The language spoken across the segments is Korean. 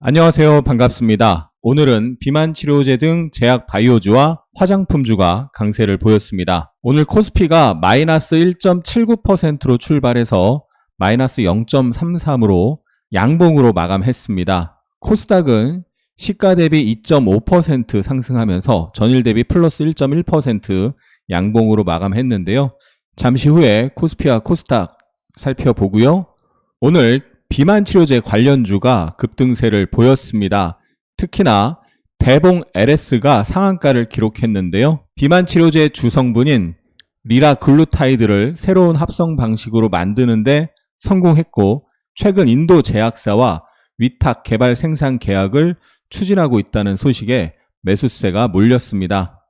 안녕하세요. 반갑습니다. 오늘은 비만 치료제 등 제약 바이오주와 화장품주가 강세를 보였습니다. 오늘 코스피가 마이너스 1.79%로 출발해서 마이너스 0.33으로 양봉으로 마감했습니다. 코스닥은 시가 대비 2.5% 상승하면서 전일 대비 플러스 1.1% 양봉으로 마감했는데요. 잠시 후에 코스피와 코스닥 살펴보고요. 오늘 비만 치료제 관련주가 급등세를 보였습니다. 특히나 대봉 LS가 상한가를 기록했는데요. 비만 치료제 주성분인 리라글루타이드를 새로운 합성 방식으로 만드는데 성공했고 최근 인도 제약사와 위탁 개발 생산 계약을 추진하고 있다는 소식에 매수세가 몰렸습니다.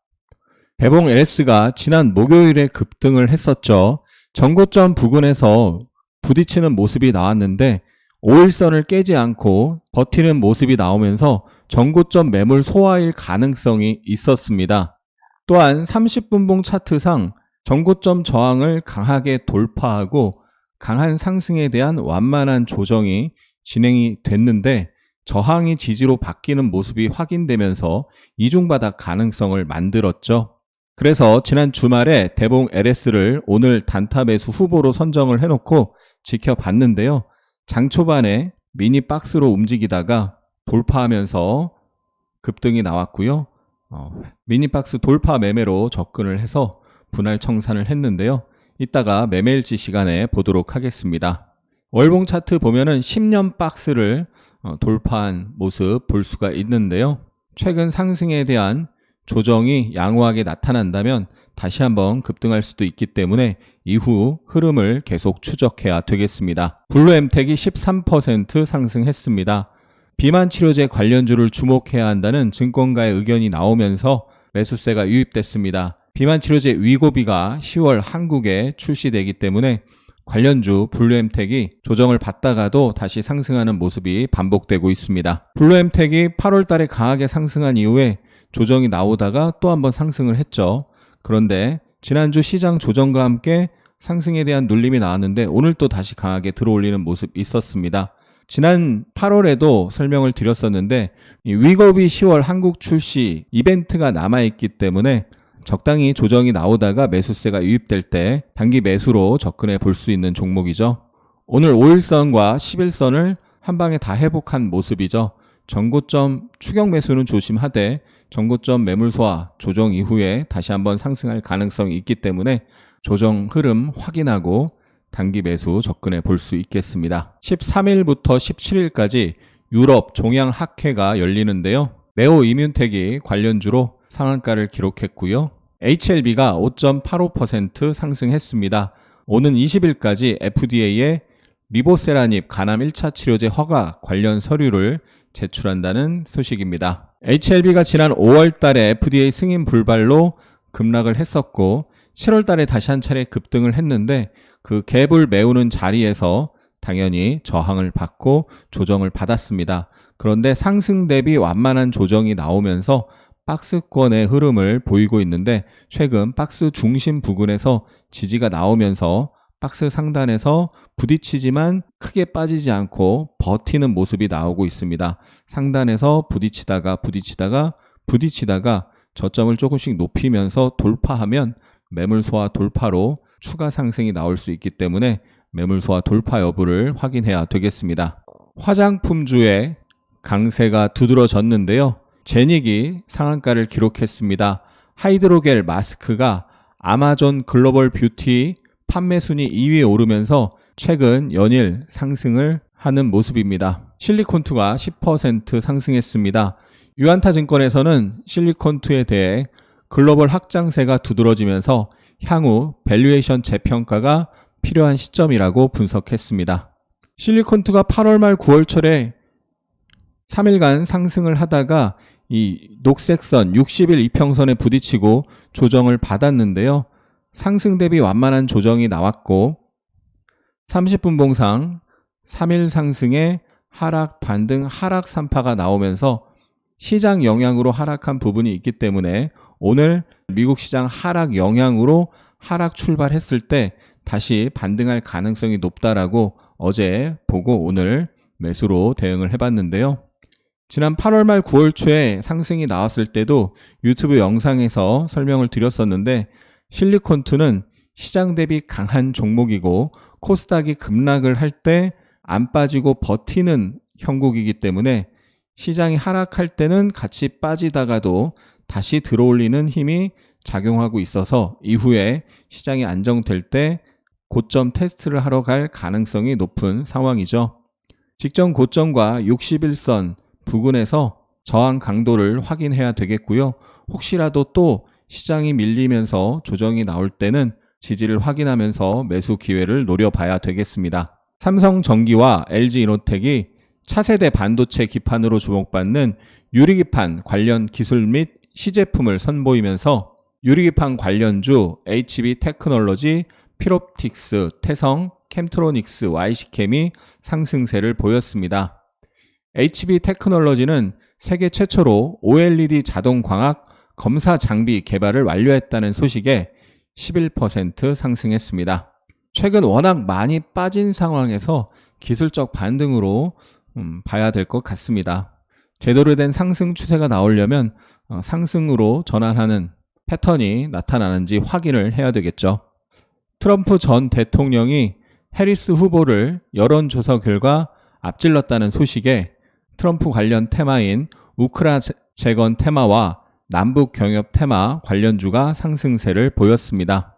대봉 LS가 지난 목요일에 급등을 했었죠. 전고점 부근에서 부딪히는 모습이 나왔는데 5일선을 깨지 않고 버티는 모습이 나오면서 전고점 매물 소화일 가능성이 있었습니다. 또한 30분봉 차트상 전고점 저항을 강하게 돌파하고 강한 상승에 대한 완만한 조정이 진행이 됐는데 저항이 지지로 바뀌는 모습이 확인되면서 이중바닥 가능성을 만들었죠. 그래서 지난 주말에 대봉 LS를 오늘 단타 매수 후보로 선정을 해놓고 지켜봤는데요. 장 초반에 미니 박스로 움직이다가 돌파하면서 급등이 나왔고요. 어, 미니 박스 돌파 매매로 접근을 해서 분할 청산을 했는데요. 이따가 매매일지 시간에 보도록 하겠습니다. 월봉 차트 보면은 10년 박스를 어, 돌파한 모습 볼 수가 있는데요. 최근 상승에 대한 조정이 양호하게 나타난다면 다시 한번 급등할 수도 있기 때문에 이후 흐름을 계속 추적해야 되겠습니다. 블루엠텍이 13% 상승했습니다. 비만 치료제 관련주를 주목해야 한다는 증권가의 의견이 나오면서 매수세가 유입됐습니다. 비만 치료제 위고비가 10월 한국에 출시되기 때문에 관련주 블루엠텍이 조정을 받다가도 다시 상승하는 모습이 반복되고 있습니다. 블루엠텍이 8월 달에 강하게 상승한 이후에 조정이 나오다가 또 한번 상승을 했죠. 그런데 지난주 시장 조정과 함께 상승에 대한 눌림이 나왔는데 오늘 또 다시 강하게 들어올리는 모습 있었습니다. 지난 8월에도 설명을 드렸었는데 이 위거비 10월 한국 출시 이벤트가 남아있기 때문에 적당히 조정이 나오다가 매수세가 유입될 때 단기 매수로 접근해 볼 수 있는 종목이죠. 오늘 5일선과 11선을 한 방에 다 회복한 모습이죠. 전고점 추격 매수는 조심하되 전고점 매물 소화 조정 이후에 다시 한번 상승할 가능성이 있기 때문에 조정 흐름 확인하고 단기 매수 접근해 볼 수 있겠습니다. 13일부터 17일까지 유럽 종양 학회가 열리는데요. 네오 이뮨텍이 관련주로 상한가를 기록했고요. HLB가 5.85% 상승했습니다. 오는 20일까지 FDA에 리보세라닙 간암 1차 치료제 허가 관련 서류를 제출한다는 소식입니다. HLB가 지난 5월 달에 FDA 승인 불발로 급락을 했었고 7월 달에 다시 한 차례 급등을 했는데 그 갭을 메우는 자리에서 당연히 저항을 받고 조정을 받았습니다. 그런데 상승 대비 완만한 조정이 나오면서 박스권의 흐름을 보이고 있는데 최근 박스 중심 부근에서 지지가 나오면서 박스 상단에서 부딪히지만 크게 빠지지 않고 버티는 모습이 나오고 있습니다. 상단에서 부딪히다가 부딪히다가 부딪히다가 저점을 조금씩 높이면서 돌파하면 매물 소화 돌파로 추가 상승이 나올 수 있기 때문에 매물 소화 돌파 여부를 확인해야 되겠습니다. 화장품주의 강세가 두드러졌는데요. 제닉이 상한가를 기록했습니다. 하이드로겔 마스크가 아마존 글로벌 뷰티 판매 순위 2위에 오르면서 최근 연일 상승을 하는 모습입니다. 실리콘투가 10% 상승했습니다. 유안타 증권에서는 실리콘투에 대해 글로벌 확장세가 두드러지면서 향후 밸류에이션 재평가가 필요한 시점이라고 분석했습니다. 실리콘투가 8월 말 9월 초에 3일간 상승을 하다가 이 녹색선 60일 이평선에 부딪히고 조정을 받았는데요. 상승 대비 완만한 조정이 나왔고 30분 봉상 3일 상승에 하락 반등 하락 3파가 나오면서 시장 영향으로 하락한 부분이 있기 때문에 오늘 미국 시장 하락 영향으로 하락 출발했을 때 다시 반등할 가능성이 높다라고 어제 보고 오늘 매수로 대응을 해봤는데요. 지난 8월 말 9월 초에 상승이 나왔을 때도 유튜브 영상에서 설명을 드렸었는데 실리콘투는 시장 대비 강한 종목이고 코스닥이 급락을 할 때 안 빠지고 버티는 형국이기 때문에 시장이 하락할 때는 같이 빠지다가도 다시 들어올리는 힘이 작용하고 있어서 이후에 시장이 안정될 때 고점 테스트를 하러 갈 가능성이 높은 상황이죠. 직전 고점과 61선 부근에서 저항 강도를 확인해야 되겠고요. 혹시라도 또 시장이 밀리면서 조정이 나올 때는 지지를 확인하면서 매수 기회를 노려봐야 되겠습니다. 삼성전기와 LG이노텍이 차세대 반도체 기판으로 주목받는 유리기판 관련 기술 및 시제품을 선보이면서 유리기판 관련주 HB 테크놀로지, 피롭틱스, 태성, 캠트로닉스, YC캠이 상승세를 보였습니다. HB 테크놀로지는 세계 최초로 OLED 자동 광학 검사 장비 개발을 완료했다는 소식에 11% 상승했습니다. 최근 워낙 많이 빠진 상황에서 기술적 반등으로 음, 봐야 될 것 같습니다. 제대로 된 상승 추세가 나오려면 어, 상승으로 전환하는 패턴이 나타나는지 확인을 해야 되겠죠. 트럼프 전 대통령이 해리스 후보를 여론조사 결과 앞질렀다는 소식에 트럼프 관련 테마인 우크라 재- 재건 테마와 남북 경협 테마 관련주가 상승세를 보였습니다.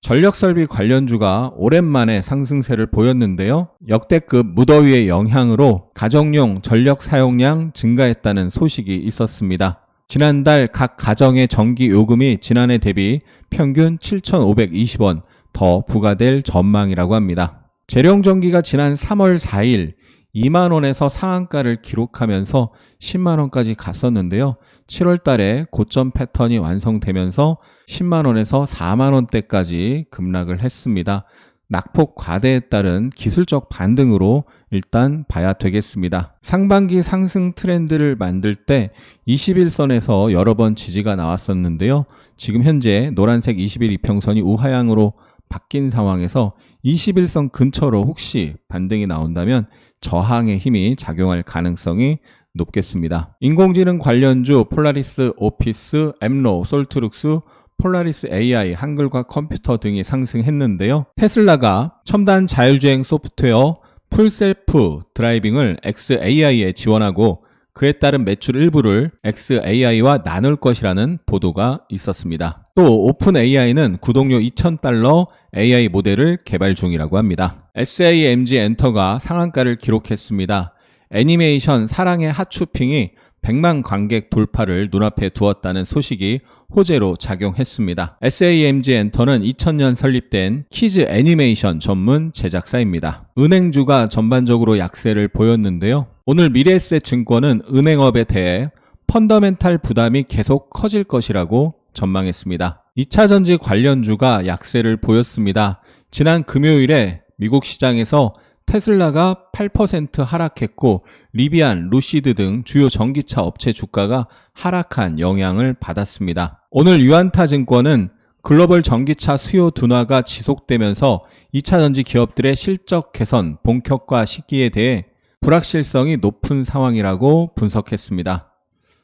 전력설비 관련주가 오랜만에 상승세를 보였는데요. 역대급 무더위의 영향으로 가정용 전력 사용량 증가했다는 소식이 있었습니다. 지난달 각 가정의 전기 요금이 지난해 대비 평균 7,520원 더 부과될 전망이라고 합니다. 재령 전기가 지난 3월 4일 2만 원에서 상한가를 기록하면서 10만 원까지 갔었는데요. 7월 달에 고점 패턴이 완성되면서 10만 원에서 4만 원대까지 급락을 했습니다. 낙폭 과대에 따른 기술적 반등으로 일단 봐야 되겠습니다. 상반기 상승 트렌드를 만들 때 21선에서 여러 번 지지가 나왔었는데요. 지금 현재 노란색 21 이평선이 우하향으로 바뀐 상황에서 21선 근처로 혹시 반등이 나온다면 저항의 힘이 작용할 가능성이 높겠습니다. 인공지능 관련주 폴라리스 오피스, 엠로, 솔트룩스, 폴라리스 AI, 한글과 컴퓨터 등이 상승했는데요. 테슬라가 첨단 자율주행 소프트웨어 풀셀프 드라이빙을 XAI에 지원하고 그에 따른 매출 일부를 XAI와 나눌 것이라는 보도가 있었습니다. 또 오픈 AI는 구독료 2,000달러 AI 모델을 개발 중이라고 합니다. SAMG 엔터가 상한가를 기록했습니다. 애니메이션 사랑의 하추핑이 100만 관객 돌파를 눈앞에 두었다는 소식이 호재로 작용했습니다. SAMG 엔터는 2000년 설립된 키즈 애니메이션 전문 제작사입니다. 은행주가 전반적으로 약세를 보였는데요. 오늘 미래에셋 증권은 은행업에 대해 펀더멘탈 부담이 계속 커질 것이라고 전망했습니다. 2차 전지 관련주가 약세를 보였습니다. 지난 금요일에 미국 시장에서 테슬라가 8% 하락했고 리비안, 루시드 등 주요 전기차 업체 주가가 하락한 영향을 받았습니다. 오늘 유안타 증권은 글로벌 전기차 수요 둔화가 지속되면서 2차 전지 기업들의 실적 개선 본격화 시기에 대해 불확실성이 높은 상황이라고 분석했습니다.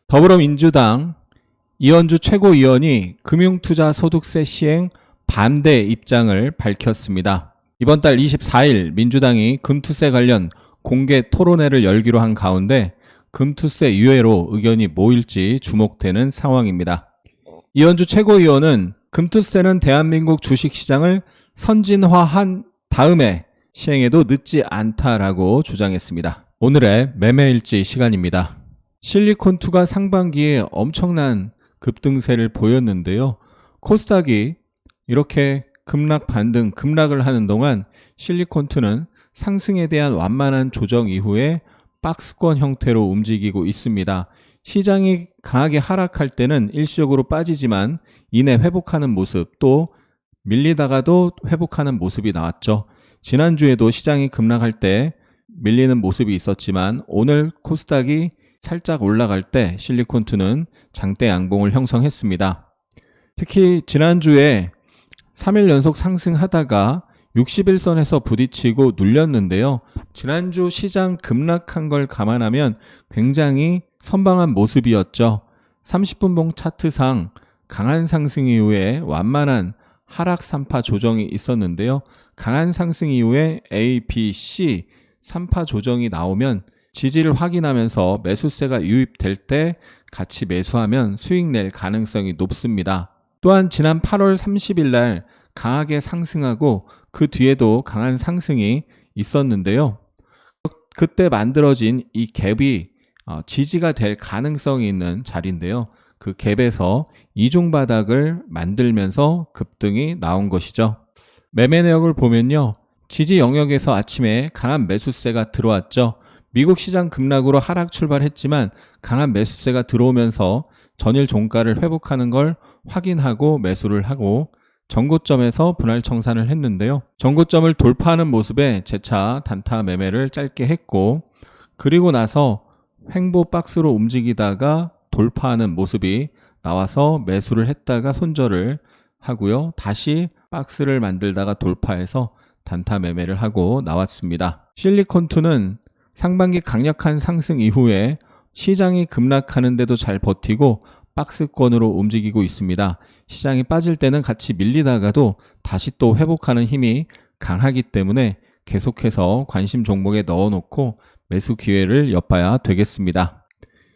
더불어민주당 이현주 최고위원이 금융투자 소득세 시행 반대 입장을 밝혔습니다. 이번 달 24일 민주당이 금투세 관련 공개 토론회를 열기로 한 가운데 금투세 유예로 의견이 모일지 주목되는 상황입니다. 이현주 최고위원은 금투세는 대한민국 주식시장을 선진화한 다음에 시행해도 늦지 않다라고 주장했습니다. 오늘의 매매일지 시간입니다. 실리콘2가 상반기에 엄청난 급등세를 보였는데요. 코스닥이 이렇게 급락 반등, 급락을 하는 동안 실리콘2는 상승에 대한 완만한 조정 이후에 박스권 형태로 움직이고 있습니다. 시장이 강하게 하락할 때는 일시적으로 빠지지만 이내 회복하는 모습 또 밀리다가도 회복하는 모습이 나왔죠. 지난주에도 시장이 급락할 때 밀리는 모습이 있었지만 오늘 코스닥이 살짝 올라갈 때 실리콘투는 장대 양봉을 형성했습니다. 특히 지난주에 3일 연속 상승하다가 61선에서 부딪히고 눌렸는데요. 지난주 시장 급락한 걸 감안하면 굉장히 선방한 모습이었죠. 30분 봉 차트상 강한 상승 이후에 완만한 하락 3파 조정이 있었는데요. 강한 상승 이후에 A, B, C 3파 조정이 나오면 지지를 확인하면서 매수세가 유입될 때 같이 매수하면 수익 낼 가능성이 높습니다. 또한 지난 8월 30일 날 강하게 상승하고 그 뒤에도 강한 상승이 있었는데요. 그때 만들어진 이 갭이 어, 지지가 될 가능성이 있는 자리인데요. 그 갭에서 이중 바닥을 만들면서 급등이 나온 것이죠. 매매 내역을 보면요. 지지 영역에서 아침에 강한 매수세가 들어왔죠. 미국 시장 급락으로 하락 출발했지만 강한 매수세가 들어오면서 전일 종가를 회복하는 걸 확인하고 매수를 하고 전고점에서 분할 청산을 했는데요. 전고점을 돌파하는 모습에 재차 단타 매매를 짧게 했고 그리고 나서 횡보 박스로 움직이다가 돌파하는 모습이 나와서 매수를 했다가 손절을 하고요. 다시 박스를 만들다가 돌파해서 단타 매매를 하고 나왔습니다. 실리콘2는 상반기 강력한 상승 이후에 시장이 급락하는데도 잘 버티고 박스권으로 움직이고 있습니다. 시장이 빠질 때는 같이 밀리다가도 다시 또 회복하는 힘이 강하기 때문에 계속해서 관심 종목에 넣어놓고 매수 기회를 엿봐야 되겠습니다.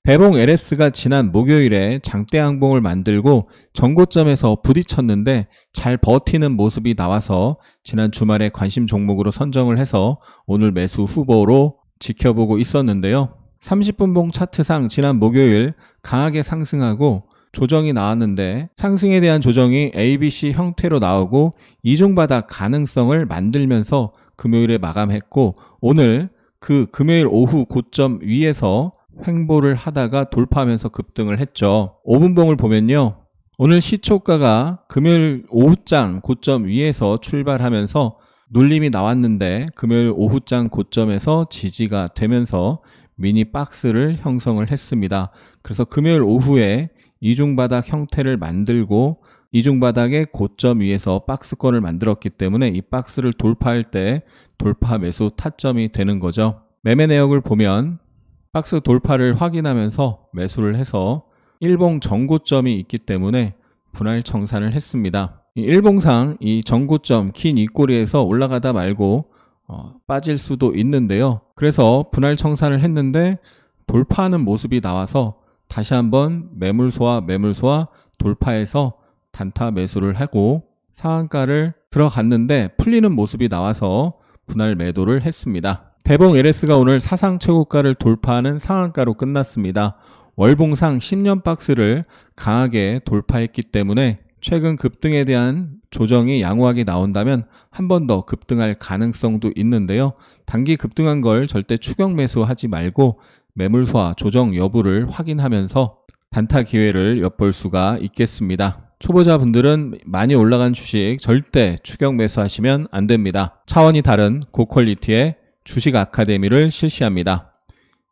대봉 LS가 지난 목요일에 장대 항봉을 만들고 전고점에서 부딪혔는데 잘 버티는 모습이 나와서 지난 주말에 관심 종목으로 선정을 해서 오늘 매수 후보로 지켜보고 있었는데요. 30분봉 차트상 지난 목요일 강하게 상승하고 조정이 나왔는데 상승에 대한 조정이 ABC 형태로 나오고 이중바닥 가능성을 만들면서 금요일에 마감했고 오늘 그 금요일 오후 고점 위에서 횡보를 하다가 돌파하면서 급등을 했죠. 5분봉을 보면요. 오늘 시초가가 금요일 오후장 고점 위에서 출발하면서 눌림이 나왔는데 금요일 오후장 고점에서 지지가 되면서 미니 박스를 형성을 했습니다. 그래서 금요일 오후에 이중바닥 형태를 만들고 이중바닥의 고점 위에서 박스권을 만들었기 때문에 이 박스를 돌파할 때 돌파 매수 타점이 되는 거죠. 매매 내역을 보면 박스 돌파를 확인하면서 매수를 해서 일봉 전고점이 있기 때문에 분할 청산을 했습니다. 이 일봉상 이 전고점 긴 입꼬리에서 올라가다 말고 어, 빠질 수도 있는데요. 그래서 분할 청산을 했는데 돌파하는 모습이 나와서 다시 한번 매물소와 매물소와 돌파해서 단타 매수를 하고 상한가를 들어갔는데 풀리는 모습이 나와서 분할 매도를 했습니다. 대봉 LS가 오늘 사상 최고가를 돌파하는 상한가로 끝났습니다. 월봉상 10년 박스를 강하게 돌파했기 때문에 최근 급등에 대한 조정이 양호하게 나온다면 한 번 더 급등할 가능성도 있는데요. 단기 급등한 걸 절대 추격 매수하지 말고 매물소와 조정 여부를 확인하면서 단타 기회를 엿볼 수가 있겠습니다. 초보자분들은 많이 올라간 주식 절대 추격 매수하시면 안 됩니다. 차원이 다른 고퀄리티의 주식 아카데미를 실시합니다.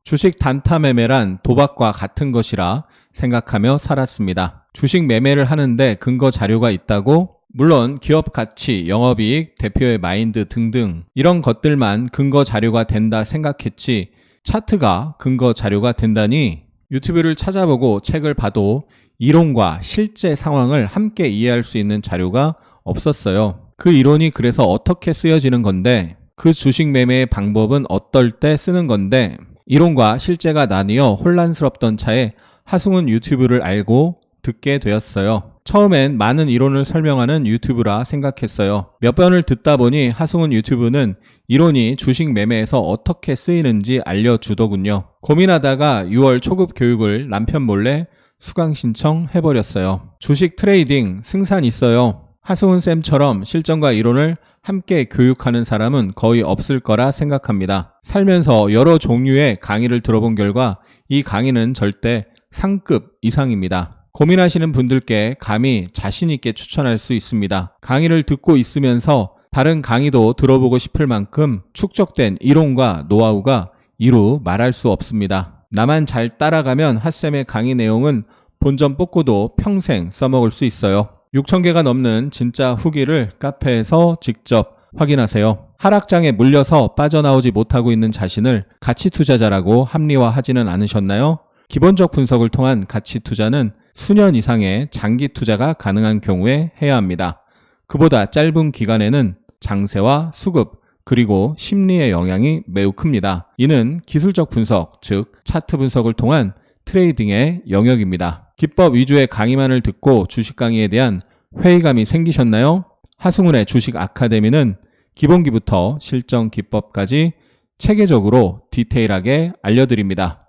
주식 단타 매매란 도박과 같은 것이라 생각하며 살았습니다. 주식 매매를 하는데 근거 자료가 있다고 물론 기업 가치, 영업이익, 대표의 마인드 등등 이런 것들만 근거 자료가 된다 생각했지 차트가 근거 자료가 된다니 유튜브를 찾아보고 책을 봐도 이론과 실제 상황을 함께 이해할 수 있는 자료가 없었어요. 그 이론이 그래서 어떻게 쓰여지는 건데 그 주식 매매의 방법은 어떨 때 쓰는 건데 이론과 실제가 나뉘어 혼란스럽던 차에 하승훈 유튜브를 알고 듣게 되었어요. 처음엔 많은 이론을 설명하는 유튜브라 생각했어요. 몇 번을 듣다 보니 하승훈 유튜브는 이론이 주식 매매에서 어떻게 쓰이는지 알려주더군요. 고민하다가 6월 초급 교육을 남편 몰래 수강 신청해버렸어요. 주식 트레이딩 승산 있어요. 하승훈 쌤처럼 실전과 이론을 함께 교육하는 사람은 거의 없을 거라 생각합니다. 살면서 여러 종류의 강의를 들어본 결과 이 강의는 절대 상급 이상입니다. 고민하시는 분들께 감히 자신있게 추천할 수 있습니다. 강의를 듣고 있으면서 다른 강의도 들어보고 싶을 만큼 축적된 이론과 노하우가 이루 말할 수 없습니다. 나만 잘 따라가면 핫쌤의 강의 내용은 본전 뽑고도 평생 써먹을 수 있어요. 6,000개가 넘는 진짜 후기를 카페에서 직접 확인하세요. 하락장에 물려서 빠져나오지 못하고 있는 자신을 가치 투자자라고 합리화하지는 않으셨나요? 기본적 분석을 통한 가치 투자는 수년 이상의 장기 투자가 가능한 경우에 해야 합니다. 그보다 짧은 기간에는 장세와 수급, 그리고 심리의 영향이 매우 큽니다. 이는 기술적 분석, 즉 차트 분석을 통한 트레이딩의 영역입니다. 기법 위주의 강의만을 듣고 주식 강의에 대한 회의감이 생기셨나요? 하승훈의 주식 아카데미는 기본기부터 실전 기법까지 체계적으로 디테일하게 알려드립니다.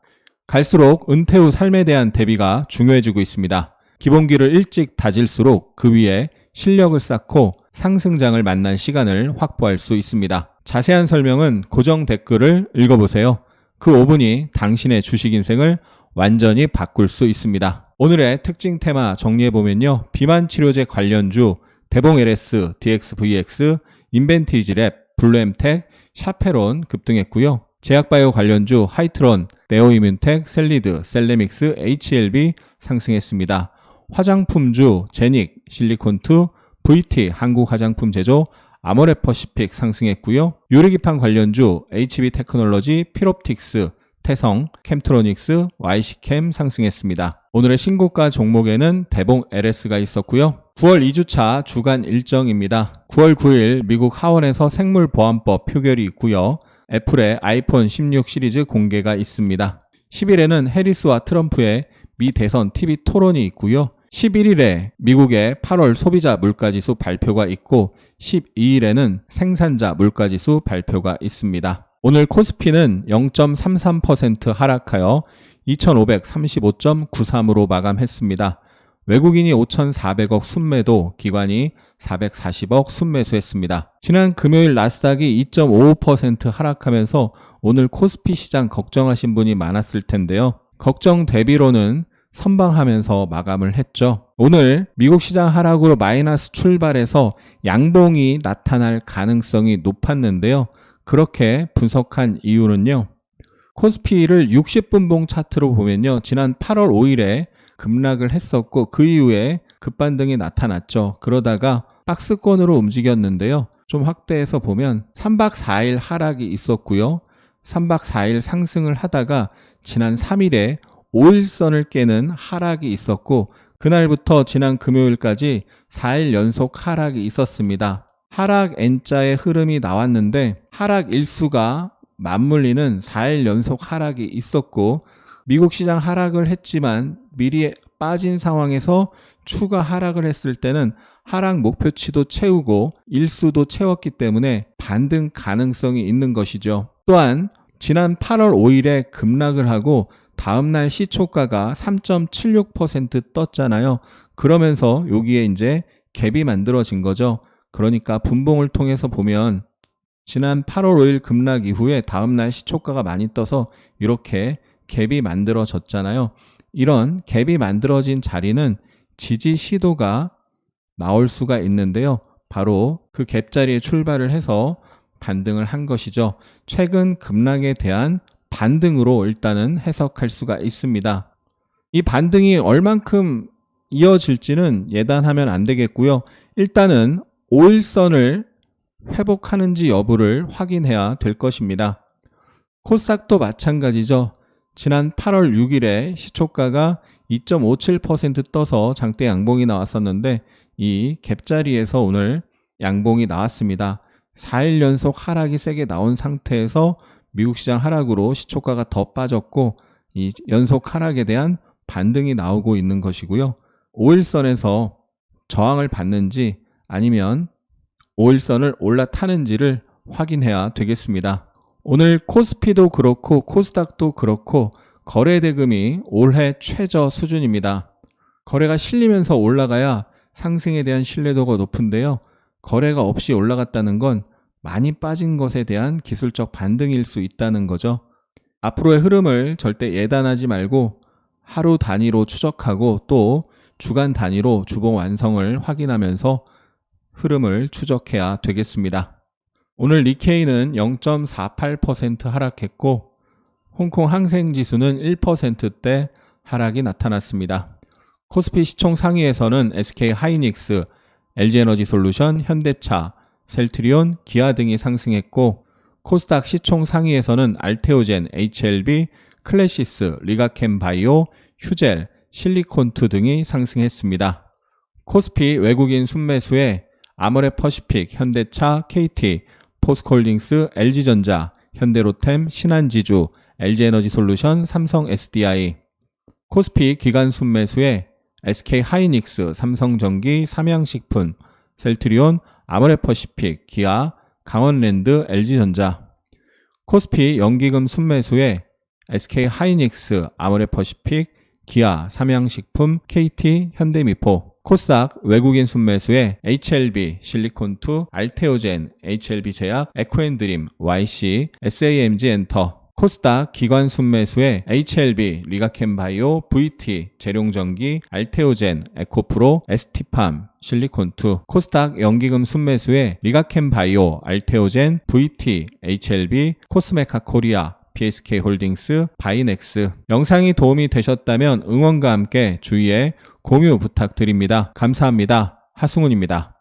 갈수록 은퇴 후 삶에 대한 대비가 중요해지고 있습니다. 기본기를 일찍 다질수록 그 위에 실력을 쌓고 상승장을 만날 시간을 확보할 수 있습니다. 자세한 설명은 고정 댓글을 읽어보세요. 그 5분이 당신의 주식 인생을 완전히 바꿀 수 있습니다. 오늘의 특징 테마 정리해보면요. 비만 치료제 관련주, 대봉 LS, DXVX, 인벤티지 랩, 블루엠텍, 샤페론 급등했고요. 제약바이오 관련주 하이트론, 네오이뮨텍, 셀리드, 셀레믹스, HLB 상승했습니다. 화장품주 제닉, 실리콘투, VT 한국 화장품 제조, 아모레퍼시픽 상승했고요. 유리기판 관련주 HB 테크놀로지, 피롭틱스, 태성, 캠트로닉스, YC캠 상승했습니다. 오늘의 신고가 종목에는 대봉 LS가 있었고요. 9월 2주차 주간 일정입니다. 9월 9일 미국 하원에서 생물보안법 표결이 있고요. 애플의 아이폰 16 시리즈 공개가 있습니다. 10일에는 해리스와 트럼프의 미 대선 TV 토론이 있고요. 11일에 미국의 8월 소비자 물가지수 발표가 있고 12일에는 생산자 물가지수 발표가 있습니다. 오늘 코스피는 0.33% 하락하여 2535.93으로 마감했습니다. 외국인이 5,400억 순매도, 기관이 440억 순매수했습니다. 지난 금요일 나스닥이 2.55% 하락하면서 오늘 코스피 시장 걱정하신 분이 많았을 텐데요. 걱정 대비로는 선방하면서 마감을 했죠. 오늘 미국 시장 하락으로 마이너스 출발해서 양봉이 나타날 가능성이 높았는데요. 그렇게 분석한 이유는요. 코스피를 60분봉 차트로 보면요. 지난 8월 5일에 급락을 했었고 그 이후에 급반등이 나타났죠. 그러다가 박스권으로 움직였는데요. 좀 확대해서 보면 3박 4일 하락이 있었고요. 3박 4일 상승을 하다가 지난 3일에 5일선을 깨는 하락이 있었고 그날부터 지난 금요일까지 4일 연속 하락이 있었습니다. 하락 N자의 흐름이 나왔는데 하락 일수가 맞물리는 4일 연속 하락이 있었고 미국 시장 하락을 했지만 미리 빠진 상황에서 추가 하락을 했을 때는 하락 목표치도 채우고 일수도 채웠기 때문에 반등 가능성이 있는 것이죠. 또한 지난 8월 5일에 급락을 하고 다음날 시초가가 3.76% 떴잖아요. 그러면서 여기에 이제 갭이 만들어진 거죠. 그러니까 분봉을 통해서 보면 지난 8월 5일 급락 이후에 다음날 시초가가 많이 떠서 이렇게 갭이 만들어졌잖아요. 이런 갭이 만들어진 자리는 지지 시도가 나올 수가 있는데요. 바로 그 갭 자리에 출발을 해서 반등을 한 것이죠. 최근 급락에 대한 반등으로 일단은 해석할 수가 있습니다. 이 반등이 얼만큼 이어질지는 예단하면 안 되겠고요. 일단은 5일선을 회복하는지 여부를 확인해야 될 것입니다. 코스닥도 마찬가지죠. 지난 8월 6일에 시초가가 2.57% 떠서 장대 양봉이 나왔었는데 이 갭자리에서 오늘 양봉이 나왔습니다. 4일 연속 하락이 세게 나온 상태에서 미국 시장 하락으로 시초가가 더 빠졌고 이 연속 하락에 대한 반등이 나오고 있는 것이고요. 5일선에서 저항을 받는지 아니면 5일선을 올라타는지를 확인해야 되겠습니다. 오늘 코스피도 그렇고 코스닥도 그렇고 거래 대금이 올해 최저 수준입니다. 거래가 실리면서 올라가야 상승에 대한 신뢰도가 높은데요. 거래가 없이 올라갔다는 건 많이 빠진 것에 대한 기술적 반등일 수 있다는 거죠. 앞으로의 흐름을 절대 예단하지 말고 하루 단위로 추적하고 또 주간 단위로 주봉 완성을 확인하면서 흐름을 추적해야 되겠습니다. 오늘 리케이는 0.48% 하락했고 홍콩 항생 지수는 1%대 하락이 나타났습니다. 코스피 시총 상위에서는 SK 하이닉스, LG에너지 솔루션, 현대차, 셀트리온, 기아 등이 상승했고 코스닥 시총 상위에서는 알테오젠, HLB, 클래시스, 리가캠 바이오, 휴젤, 실리콘투 등이 상승했습니다. 코스피 외국인 순매수에 아모레 퍼시픽, 현대차, KT, 포스콜딩스, LG전자, 현대로템, 신한지주, LG에너지솔루션, 삼성 SDI, 코스피 기간 순매수에 SK 하이닉스, 삼성전기, 삼양식품, 셀트리온, 아모레 퍼시픽, 기아, 강원랜드, LG전자, 코스피 연기금 순매수에 SK 하이닉스, 아모레 퍼시픽, 기아, 삼양식품, KT, 현대미포, 코스닥 외국인 순매수에 HLB, 실리콘투, 알테오젠, HLB 제약, 에코앤드림, YC, SAMG 엔터, 코스닥 기관 순매수에 HLB, 리가캠바이오, VT, 재룡전기, 알테오젠, 에코프로, ST팜, 실리콘투, 코스닥 연기금 순매수에 리가캠바이오, 알테오젠, VT, HLB, 코스메카 코리아, PSK 홀딩스, 바이넥스. 영상이 도움이 되셨다면 응원과 함께 주위에 공유 부탁드립니다. 감사합니다. 하승훈입니다.